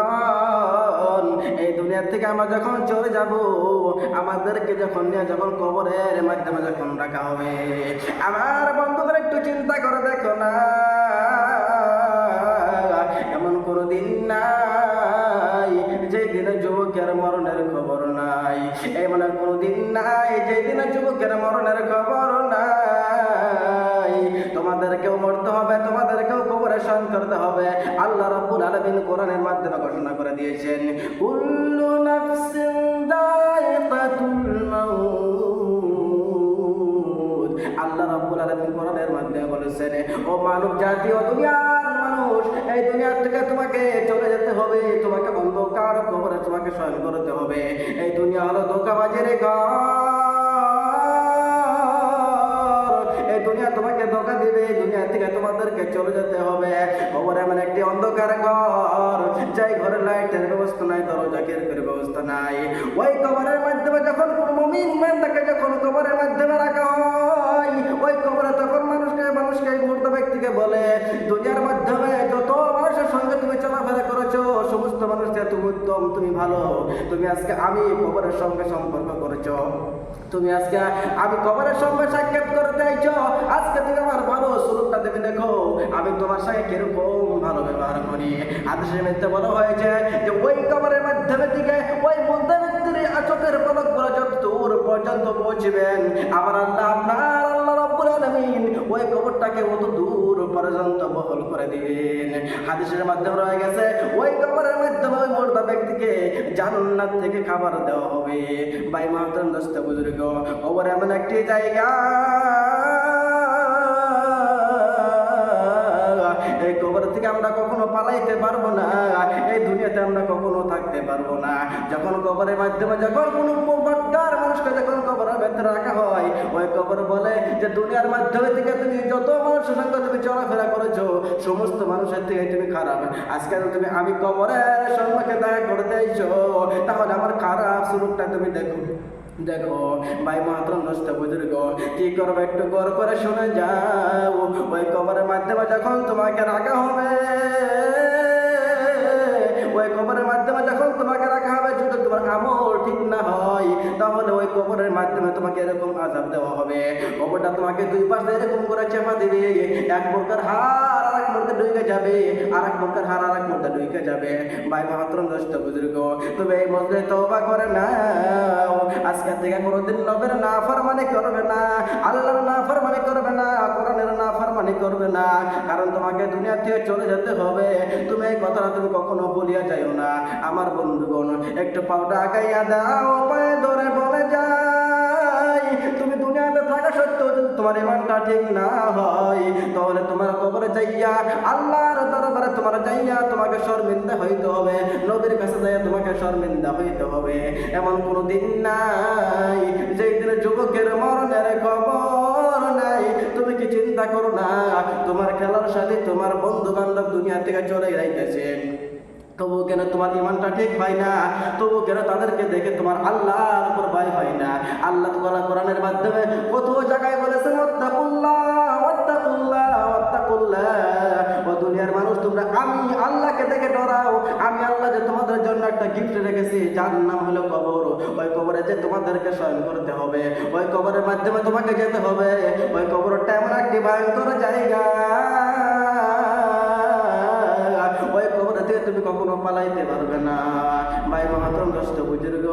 বন্ধুগণ এই দুনিয়া থেকে আমরা যখন চলে যাব, আমাদেরকে যখন নিয়ে যখন কবরের মাধ্যমে যখন রাখা হবে। আমার বন্ধুদের একটু চিন্তা করে দেখো না। এমন কোনো দিন নাই যে দিনে যুবকের মরণের খবর নাই। এমন কোনো দিন নাই যে দিনে যুবকের মরণের খবর নাই। তোমাদেরকেও করতে হবে। আল্লাহ রাব্বুল আলামিন কোরআনের মাধ্যমে ঘোষণা করে দিয়েছেন, কুল্লু নাফসিন দায়িকাতুল মাউত। আল্লাহ রাব্বুল আলামিন কোরআনের মাধ্যমে বলেছেন, ও মানব জাতি ও দুনিয়ার মানুষ, এই দুনিয়া থেকে তোমাকে চলে যেতে হবে, তোমাকে অন্ধকার কবরে তোমাকে শয়ন করতে হবে। এই দুনিয়া হলো ধোকাবাজের ঘর। তোমাকে ধোকা দিবে, দুনিয়া থেকে তোমাদেরকে চলে যেতে হবে। খবর এমন একটি অন্ধকার ঘর, যাই ঘরে লাইটের ব্যবস্থা নাই, দরজা কেরকের ব্যবস্থা নাই। ওই কবরের মাধ্যমে যখন কোনো মুমিন বান্দাকে যখন কবরের মাধ্যমে রাখা হয়, ওই কবরে তখন মানুষকে মানুষকে মূর্ত ব্যক্তিকে বলে, দুনিয়ার মাধ্যমে যত সঙ্গে তুমি চলাফেরা করেছ, সমস্ত মানুষকে তুমি উত্তম, তুমি ভালো, তুমি আজকে আমি কবরের সঙ্গে সম্পর্ক করেছ। তুমি আজকে আমি কবরের সঙ্গে সাক্ষাৎ করতে আইছো আজকে তুমি আমার ভালো স্বরূপটা তুমি দেখো, আমি তোমার সঙ্গে কীরকম ভালো ব্যবহার করি। আদেশের মধ্যে বলা হয়েছে যে, ওই কবরের মাধ্যমে থেকে ওই মধ্যে ব্যক্তির চোখের পলক যত দূর পর্যন্ত পৌঁছবেন। আমার আল্লাহ আপনার, আল্লাহ রব্বুল আলামিন ওই কবরটাকে অত পর্যন্ত বহল করে দিবেন হাদিসের মাধ্যমে রয়ে গেছে, ওই কবরের মাধ্যমে ওই মুর্দা ব্যক্তিকে জান্নাত থেকে খাবার দেওয়া হবে। ভাই মাতন দোস্ত, বুজুর্গ কবর এমন একটি জায়গা, এই কবর থেকে আমরা কখনো পালাইতে পারব না, এই দুনিয়াতে আমরা কখনো থাকতে পারব না। যখন কবরের মাধ্যমে যখন কোনো বড্ডার মানুষকে যখন কবরের ভেতরে রাখা হয়, ওই কবর বলে যে, দুনিয়ার মাধ্যমে থেকে তুমি যত মানুষের সঙ্গে তুমি চলাফেরা করেছ, সমস্ত মানুষের থেকে তুমি খারাপ। আজকে তুমি, আমি কবরের সম্মুখে দেখা করতে আইছো তাহলে আমার খারাপ স্বরূপটা তুমি দেখো। দেখো, ভাই মাতরম নষ্ট বুজুর্গ, কি করবে একটু গর করে শুনে যাও। ওই কবরের মাধ্যমে যখন তোমাকে রাখা হবে তাহলে ওই কবরের মাধ্যমে তোমাকে এরকম আজাব দেওয়া হবে। কবরটা তোমাকে দুই পাশে এরকম করে চেপা দিবে এক প্রকার হার ঢুকে যাবে আর এক হার আর এক ঢুকে যাবে। ভাই বুজুর্গ এই করে নাও। আজকে থেকে কোনোদিন নবের না ফরমানি করবে না, আল্লাহর না ফরমানি করবে না, কোরআনের না ফরমানি করবে না। কারণ তোমাকে দুনিয়া থেকে চলে যেতে হবে। তুমি এই কথাটা তুমি কখনো বলিয়া যাইও না। আমার বন্ধুগণ, একটু পাউডা আগাইয়া দাও, পায়ে ধরে বলে যাই তোমার ইমানটা ঠিক না হয়, তাহলে তোমার কবরে যাইয়া আল্লাহর দরবারে তোমার যাইয়া তোমাকে শর্মিন্দা হইতে হবে, নবীর কাছে যাইয়া তোমাকে শর্মিন্দা হইতে হবে। এমন কোনো দিন নাই যেই দিনে যুবকের মরণের খবর নাই। তুমি কি চিন্তা করো না, তোমার খেলার সাথে তোমার বন্ধু বান্ধব দুনিয়া থেকে চলে যাইতেছে। তবু কেন তোমার ইমানটা ঠিক হয় না? তবু কেন তাদেরকে দেখে তোমার আল্লাহর উপর ভয় হয় না? আল্লাহ তাআলা কোরআনের মাধ্যমে কত জায়গায় বলেছেন, ওয়াত্তাকুল্লাহ ওয়াত্তাকুল্লাহ ওয়াত্তাকুল্লাহ। ও দুনিয়ার মানুষ, তোমরা আমি আল্লাহকে দেখে ডরাও। আমি আল্লাহ যে তোমাদের জন্য একটা গিফট রেখেছি, যার নাম হলো কবর। ওই কবরে যে তোমাদেরকে শয়ন করতে হবে। ওই কবরের মাধ্যমে তোমাকে যেতে হবে। ওই কবরটা এমন একটি ভয়ঙ্কর জায়গা। কখনো পালাইতে পারবে না। ভাই মহাতম দোস্ত বুজুর্গ